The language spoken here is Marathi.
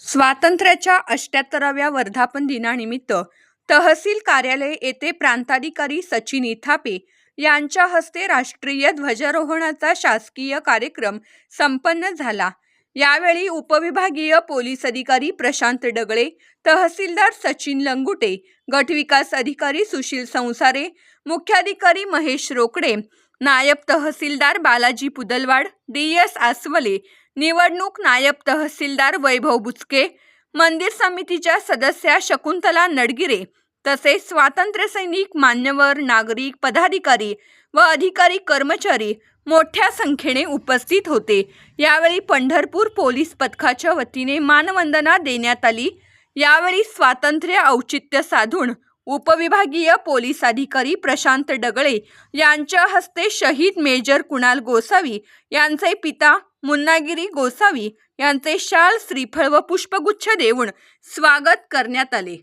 स्वातंत्र्याच्या अष्ट्याहत्तराव्या वर्धापन दिनानिमित्त तहसील कार्यालय येथे प्रांताधिकारी सचिन इथापे यांच्या हस्ते राष्ट्रीय ध्वजारोहणाचा शासकीय कार्यक्रम संपन्न झाला. यावेळी उपविभागीय पोलीस अधिकारी प्रशांत डगळे तहसीलदार सचिन लंगुटे गटविकास अधिकारी सुशील संसारे मुख्याधिकारी महेश रोकडे नायब तहसीलदार बालाजी पुदलवाड डी एस आसवले निवडणूक नायब तहसीलदार वैभव बुचके मंदिर समितीच्या सदस्या शकुंतला नडगिरे तसेच स्वातंत्र्य सैनिक मान्यवर नागरिक पदाधिकारी व अधिकारी कर्मचारी मोठ्या संख्येने उपस्थित होते. यावेळी पंढरपूर पोलीस पथकाच्या वतीने मानवंदना देण्यात आली. यावेळी स्वातंत्र्य औचित्य साधून उपविभागीय पोलीस अधिकारी प्रशांत डगळे यांच्या हस्ते शहीद मेजर कुणाल गोसावी यांचे पिता मुन्नागिरी गोसावी यांचे शाल श्रीफळ व पुष्पगुच्छ देऊन स्वागत करण्यात आले.